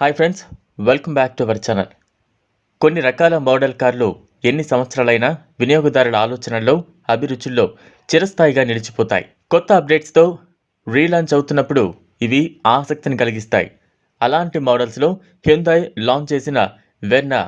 Hi friends welcome back to our channel కొన్ని రకాల model కార్లు ఎన్ని సంవత్సరాలైనా వినియోగదారుల ఆలోచనల్లో అభిరుచుల్లో చిరస్థాయిగా నిలిచిపోతాయి. కొత్త అప్డేట్స్తో రీలాంచ్ అవుతున్నప్పుడు ఇవి ఆసక్తిని కలిగిస్తాయి. అలాంటి మోడల్స్లో హ్యుందాయ్ లాంచ్ చేసిన వెర్నా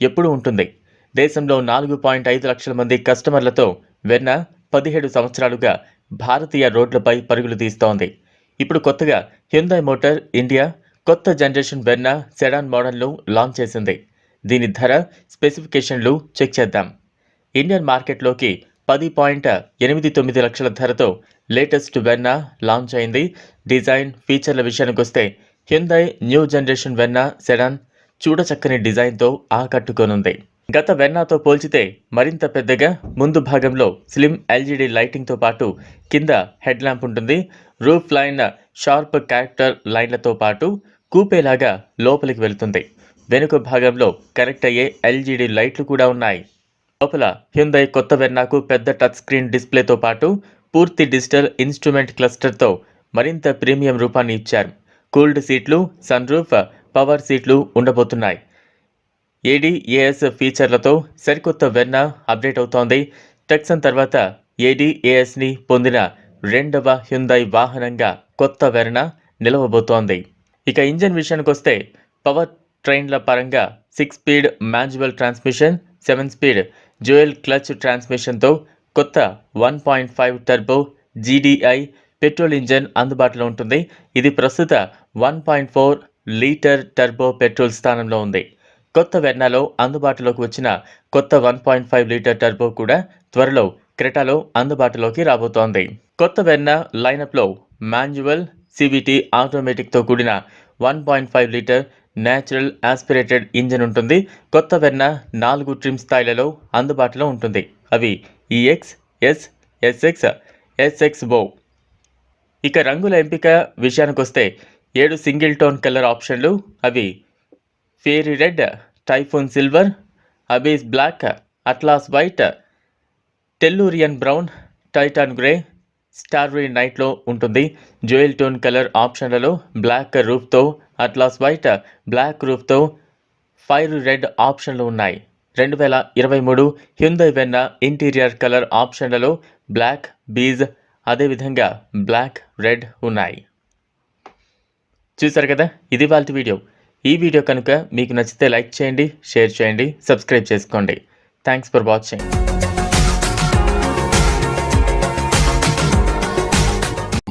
ఎప్పుడు ఉంటుంది. దేశంలో నాలుగు పాయింట్ ఐదు లక్షల మంది కస్టమర్లతో వెర్నా పదిహేడు సంవత్సరాలుగా భారతీయ రోడ్లపై పరుగులు తీస్తోంది. ఇప్పుడు కొత్తగా హ్యుందాయ్ మోటార్ ఇండియా కొత్త జనరేషన్ వెర్నా సెడాన్ మోడల్ను లాంచ్ చేసింది. దీని ధర స్పెసిఫికేషన్లు చెక్ చేద్దాం. ఇండియన్ మార్కెట్లోకి పది పాయింట్ ఎనిమిది తొమ్మిది లక్షల ధరతో లేటెస్ట్ వెర్నా లాంచ్ అయింది. డిజైన్ ఫీచర్ల విషయానికి వస్తే Hyundai new generation Verna sedan చూడచక్కని డిజైన్తో ఆకట్టుకోనుంది. గత వెర్నాతో పోల్చితే మరింత పెద్దగా ముందు భాగంలో స్లిమ్ ఎల్జీడీ లైటింగ్తో పాటు కింద హెడ్ ల్యాంప్ ఉంటుంది. రూఫ్ లైన్ షార్ప్ క్యారెక్టర్ లైన్లతో పాటు కూపేలాగా లోపలికి వెళుతుంది. వెనుక భాగంలో కనెక్ట్ అయ్యే ఎల్జీడీ లైట్లు కూడా ఉన్నాయి. లోపల హ్యుందై కొత్త వెర్నాకు పెద్ద టచ్ స్క్రీన్ డిస్ప్లేతో పాటు పూర్తి డిజిటల్ ఇన్స్ట్రుమెంట్ క్లస్టర్తో మరింత ప్రీమియం రూపాన్ని ఇచ్చారు. కూల్డ్ సీట్లు సన్ రూఫ్ పవర్ సీట్లు ఉండబోతున్నాయి. ఏడీఏఎస్ ఫీచర్లతో సరికొత్త వెర్నా అప్డేట్ అవుతోంది. టెక్సన్ తర్వాత ఏడీఏఎస్ని పొందిన రెండవ హ్యుందై వాహనంగా కొత్త వెర్నా నిలవబోతోంది. ఇక ఇంజన్ విషయానికి వస్తే పవర్ ట్రైన్ల పరంగా six speed manual transmission seven speed dual clutch ట్రాన్స్మిషన్తో కొత్త one point five turbo GDI petrol engine అందుబాటులో ఉంటుంది. ఇది ప్రస్తుత one point four litre turbo petrol స్థానంలో ఉంది. కొత్త వెర్నాలో అందుబాటులోకి వచ్చిన కొత్త one point five litre turbo కూడా త్వరలో క్రెటాలో అందుబాటులోకి రాబోతోంది. కొత్త వెర్నా లైనప్లో మాన్యువల్ సివిటి ఆటోమేటిక్తో కూడిన one point five litre natural aspirated engine ఉంటుంది. కొత్త వెన్న నాలుగు ట్రిమ్ స్థాయిలలో అందుబాటులో ఉంటుంది. అవి ఈఎక్స్ ఎస్ ఎస్ఎక్స్ ఎస్ఎక్స్ బో ఇక రంగుల ఎంపిక విషయానికి వస్తే ఏడు సింగిల్ టోన్ కలర్ ఆప్షన్లు. అవి fiery red typhoon silver abyss black atlas white tellurian brown titan grey starry నైట్లో ఉంటుంది. జ్యువెల్ టోన్ కలర్ ఆప్షన్లలో బ్లాక్ రూఫ్తో అట్లాస్ వైట్ బ్లాక్ రూఫ్తో ఫైర్ రెడ్ ఆప్షన్లు ఉన్నాయి. రెండు వేల ఇరవై మూడు హ్యుందై వెన్న ఇంటీరియర్ కలర్ ఆప్షన్లలో బ్లాక్ బీజ్ అదేవిధంగా బ్లాక్ రెడ్ ఉన్నాయి. చూసారు కదా? ఇది వాళ్ళ వీడియో. ఈ వీడియో కనుక మీకు నచ్చితే లైక్ చేయండి షేర్ చేయండి సబ్స్క్రైబ్ చేసుకోండి. Thanks for watching.